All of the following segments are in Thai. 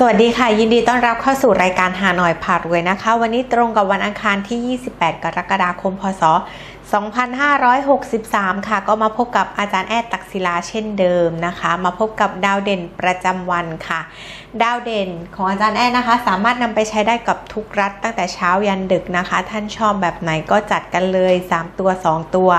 สวัสดีค่ะ ยินดีต้อนรับเข้าสู่รายการหาหน่อยผ่ารวยนะคะ วันนี้ตรงกับวันอังคารที่ 28 กรกฎาคม พศ 2563 ค่ะ ก็มาพบกับอาจารย์แอดตักศิลาเช่นเดิมนะคะ มาพบกับดาวเด่นประจำวันค่ะ ดาวเด่นของอาจารย์แอดนะคะ สามารถนำไปใช้ได้กับทุกรัฐตั้งแต่เช้ายันดึกนะคะ ท่านชอบแบบไหนก็จัดกันเลย 3 ตัว 2 ตัว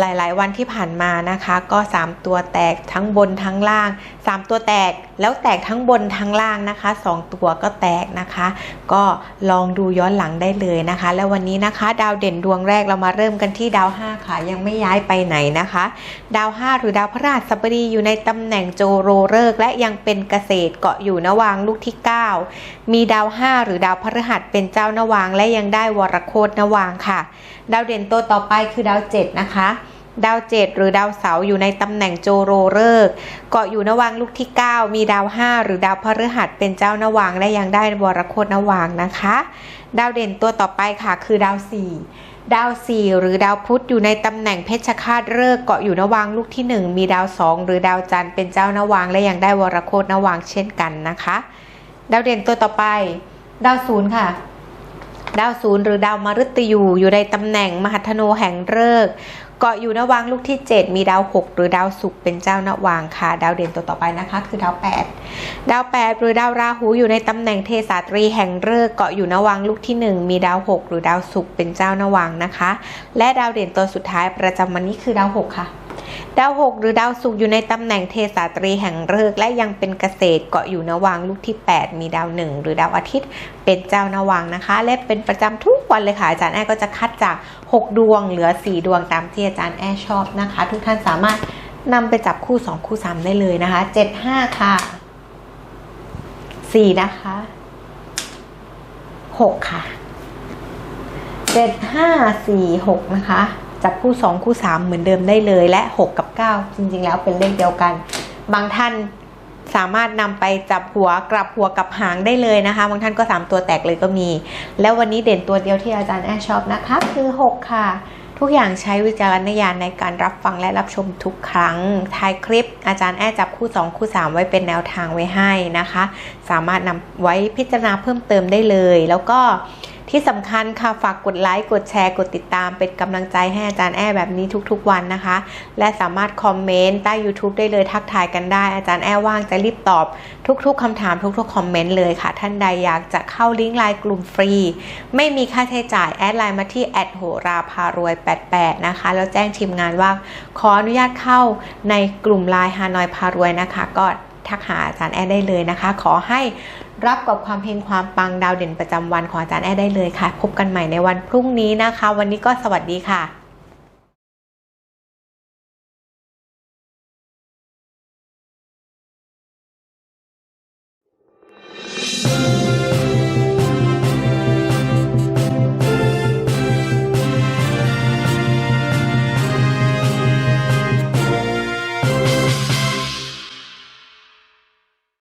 หลายๆ วันที่ผ่านมานะคะ ก็ 3 ตัวแตกทั้งบนทั้งล่าง 3 ตัวแตกแล้วแตกทั้งบนทั้งล่างนะคะ 2 ตัวก็แตกนะคะ ก็ลองดูย้อนหลังได้เลยนะคะ แล้ววันนี้นะคะ ดาวเด่นดวงแรกเรามาเริ่มกันที่ดาว 5 ค่ะ ยังไม่ย้ายไปไหนนะคะ ดาว 5 หรือดาวพระราชบดีอยู่ในตำแหน่งโจโรเลิกและยังเป็นเกษตรเกาะอยู่นวางลูกที่ 9 มีดาว 5 หรือดาวพฤหัสเป็นเจ้านวางและยังได้วรโคตนวางค่ะ ดาวเด่นตัวต่อไปคือดาว 7นะคะ ดาวเจ็ดหรือดาวเสาอยู่ในตำแหน่งโจโรเลิกเกาะอยู่นวางลูกที่ 9 มีดาว 5 หรือดาวพฤหัสเป็นเจ้านวางและยังได้วรโคตนวางนะคะ ดาวเด่นตัวต่อไปค่ะคือดาว 4ดาว4หรือดาวพุธอยู่ในตำแหน่งเพชฌฆาตเลิกเกาะอยู่นวางลูกที่ 1 มีดาว2หรือดาวจันทร์เป็นเจ้านวางและยังได้วรโคตนวางเช่นกันนะคะ ดาวเด่นตัวต่อไป ดาวศูนย์ค่ะ ดาวศูนย์หรือดาวมฤตยูอยู่ในตำแหน่งมหัทโนแห่งฤกษ์เกาะอยู่นวางลูกที่ 7 มีดาว 6 หรือดาวศุกร์เป็นเจ้านวางค่ะ ดาวเด่นตัวต่อไปนะคะ คือดาว 8 ดาว 8 หรือดาวราหูอยู่ในตำแหน่งเทสาตรีแห่งฤกษ์เกาะอยู่นวางลูกที่ 1 มีดาว 6 หรือดาวศุกร์เป็นเจ้านวางนะคะ และดาวเด่นตัวสุดท้ายประจำวันนี้คือดาว 6 ค่ะ ดาว6หรือดาวศุกร์อยู่ในตำแหน่งเทสาตรีแห่งฤกษ์และยังเป็นเกษตรเกาะอยู่นวางลูกที่ 8 มีดาว1หรือดาวอาทิตย์ เป็นเจ้านวางนะคะ และเป็นประจำทุกวันเลยค่ะอาจารย์แอก็จะคัดจาก 6 ดวงเหลือ 4 ดวงตามที่อาจารย์แอชอบนะคะ ทุกท่านสามารถนำไปจับคู่ 2 คู่ 3 ได้เลยนะคะ 7 5 ค่ะ 4 นะคะ 6 ค่ะ 7 5 4 6 นะคะ จับคู่ 2 คู่ 3 เหมือนเดิมได้เลยและ 6 กับ 9 จริงๆ แล้วเป็นเลขเดียวกัน บางท่านสามารถนำไปจับหัวกลับหัวกับหางได้เลยนะคะ บางท่านก็ 3 ตัวแตกเลยก็มี แล้ววันนี้เด่นตัวเดียวที่อาจารย์แอร์ชอบนะคะคือ 6 ค่ะ ทุกอย่างใช้วิจารณญาณในการรับฟังและรับชมทุกครั้งท้ายคลิป อาจารย์แอจับคู่ 2 คู่ 3 ไว้เป็นแนวทางไว้ให้นะคะ สามารถนำไว้พิจารณาเพิ่มเติมได้เลย แล้วก็ ที่สำคัญค่ะฝากกดไลค์ กดแชร์ กดติดตาม เป็นกำลังใจให้อาจารย์แอร์แบบนี้ทุกๆวันนะคะ และสามารถคอมเมนต์ใต้ YouTube ได้เลยทักทายกันได้ อาจารย์แอร์ว่างจะรีบตอบ ทุกๆคำถามทุกๆคอมเมนต์เลยค่ะ ท่านใดอยากจะเข้าลิงก์ไลน์กลุ่มฟรี ไม่มีค่าใช้จ่ายแอดไลน์มาที่แอดโหราพารวย 88 นะคะ แล้วแจ้งทีมงานว่าขออนุญาตเข้าในกลุ่มไลน์ฮานอยพารวยนะคะ ก็ทักหาอาจารย์แอดได้เลยนะคะ ขอให้ รับกับความเพงความปังดาวเด่นประจำวันของอาจารย์แอ้ได้เลยค่ะ พบกันใหม่ในวันพรุ่งนี้นะคะ วันนี้ก็สวัสดีค่ะ